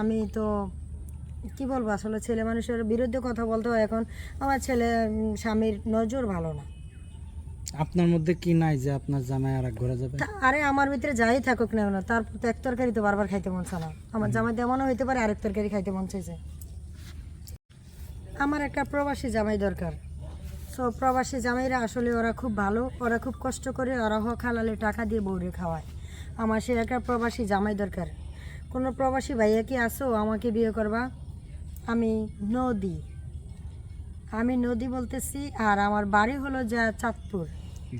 আমি তো কি বলব আসলে ছেলে মানুষের বিরুদ্ধে কথা বলতে হয় এখন। আমার ছেলে স্বামীর নজর ভালো না। আপনার মধ্যে কি নাই যে আপনার জামাই আর ঘরে যাবে? আরে আমার ভিতরে যাই থাকুক না কেন তার তো এক তরকারি তো বারবার খাইতে মন চায় না। আমার জামাই তেমনও হইতে পারে আরেক তরকারি খাইতে মন চাইছে। আমার একটা প্রবাসী জামাই দরকার। সো প্রবাসী জামাইরা আসলে ওরা খুব ভালো ওরা খুব কষ্ট করে ওরা হালালে টাকা দিয়ে বউরে খাওয়ায়। আমার সে একটা প্রবাসী জামাই দরকার। কোনো প্রবাসী ভাইয়া কি আসো আমাকে বিয়ে করবা? আমি নদী। আমি নদী বলতেছি, আর আমার বাড়ি হলো যা চাঁদপুর।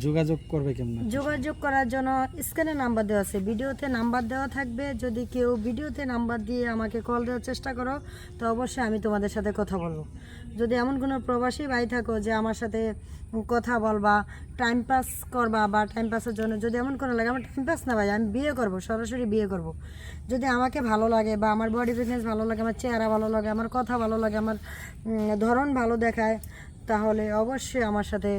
যোগাযোগ করবে কেমন? যোগাযোগ করার জন্য স্ক্রিনে নাম্বার দেওয়া আছে। ভিডিওতে নাম্বার দেওয়া থাকবে। যদি কেউ ভিডিওতে নাম্বার দিয়ে আমাকে কল দেওয়ার চেষ্টা করো, তো অবশ্যই আমি তোমাদের সাথে কথা বলব। যদি এমন কোনো প্রবাসী ভাই থাকো যে আমার সাথে কথা বলবা টাইম পাস করবা বা টাইম পাসের জন্য যদি এমন কোনো লাগে, আমার টাইম পাস না ভাই, আমি বিয়ে করব, সরাসরি বিয়ে করব। যদি আমাকে ভালো লাগে বা আমার বডি ফিটনেস ভালো লাগে, আমার চেহারা ভালো লাগে, আমার কথা ভালো লাগে, আমার ধরন ভালো দেখায়, তাহলে অবশ্যই আমার সাথে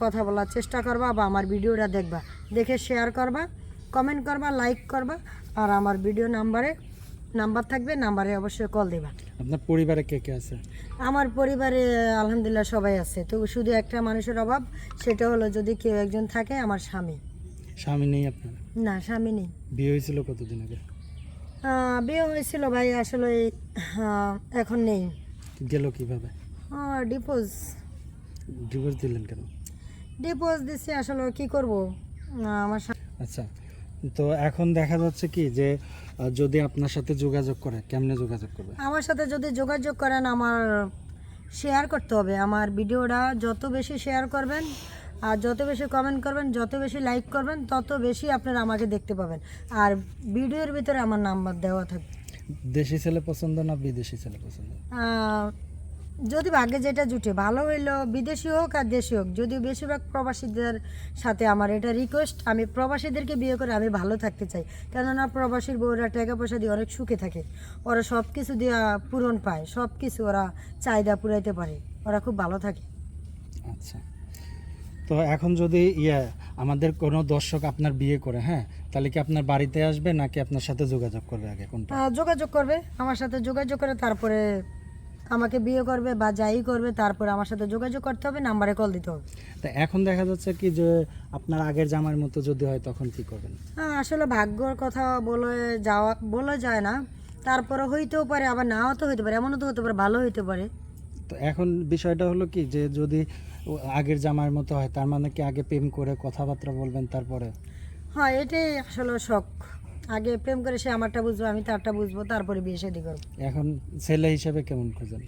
কথা বলার চেষ্টা করবা বা আমার ভিডিওটা দেখবা। দেখে শেয়ার করবা কমেন্ট করবা লাইক করবা আর আমার ভিডিও নাম্বারে নাম্বার থাকবে নাম্বারে অবশ্যই কল দেবা। আপনার পরিবারে কে কে আছে? আমার পরিবারে আলহামদুলিল্লাহ সবাই আছে। তো শুধু একটা মানুষের অভাব সেটা হলো যদি কেউ একজন থাকে আমার স্বামী। স্বামী নেই আপনার? না স্বামী নেই। বিয়ে হয়েছিল কতদিন আগে? বিয়ে হয়েছিল ভাই আসলে এখন নেই। গেল কীভাবে? ডিপোজ ডিভোর্স দিলেন কেন? ডিপোজ দিচ্ছি আসলে কি করব? আমার আচ্ছা তো এখন দেখা যাচ্ছে কি যে যদি আপনার সাথে যোগাযোগ করে কেমনে যোগাযোগ করবে? আমার সাথে যদি যোগাযোগ করেন আমার শেয়ার করতে হবে। আমার ভিডিওটা যত বেশি শেয়ার করবেন আর যত বেশি কমেন্ট করবেন যত বেশি লাইক করবেন তত বেশি আপনারা আমাকে দেখতে পাবেন। আর ভিডিওর ভিতরে আমার নাম্বার দেওয়া থাকবে দেশি ছেলে পছন্দ না বিদেশি ছেলে পছন্দ? যদি ভাগ্যে যেটা জুটে ভালো হইল বিদেশি হোক আর দেশি হোক যদিও বেশিরভাগ প্রবাসীদের সাথে আমার এটা রিকোয়েস্ট আমি প্রবাসীদেরকে বিয়ে করে আমি ভালো থাকতে চাই। কেননা প্রবাসীর বউরা টাকা পয়সা দিয়ে অনেক সুখে থাকে। ওরা সব কিছু দিয়ে পূরণ পায় সব কিছু ওরা চাহিদা পুরাইতে পারে ওরা খুব ভালো থাকে। আচ্ছা। তো এখন যদি ইয়ে আমাদের কোনো দর্শক আপনার বিয়ে করে হ্যাঁ? তাহলে কি আপনার বাড়িতে আসবে নাকি আপনার সাথে যোগাযোগ করবে আগে কোনটা? যোগাযোগ করবে আমার সাথে যোগাযোগ করে তারপরে আমাকে বিয়ে করবে বা যাই করবে তারপরে আমার সাথে যোগাযোগ করতে হবে নাম্বারে কল দিতে হবে। তা এখন দেখা যাচ্ছে কি যে আপনার আগের জামার মতো যদি হয় তখন কি করবেন? হ্যাঁ, আসলে ভাগ্যর কথা বলে যাওয়া বলা যায় না। তারপরে হইতেও পারে আবার নাও তো হইতে পারে এমনও তো হতে পারে ভালো হইতে পারে। তো এখন বিষয়টা হলো কি যে যদি আগের জামার মতো হয় তার মানে কি আগে প্রেম করে কথাবার্তা বলবেন তারপরে? হ্যাঁ এটাই আসলে শখ। আগে প্রেম করে সে আমারটা বুঝব আমি তারটা বুঝব তারপরে বিয়ে শাদি করব। এখন ছেলে হিসাবে কেমন খুঁজেন?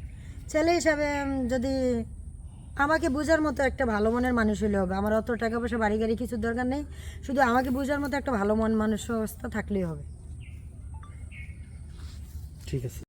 ছেলে হিসাবে যদি আমাকে বুঝার মতো একটা ভালো মনের মানুষ হলে হবে। আমার অত টাকা পয়সা বাড়ি গাড়ি কিছু দরকার নেই। শুধু আমাকে বোঝার মতো একটা ভালো মন মানুষ অবস্থা থাকলেই হবে। ঠিক আছে।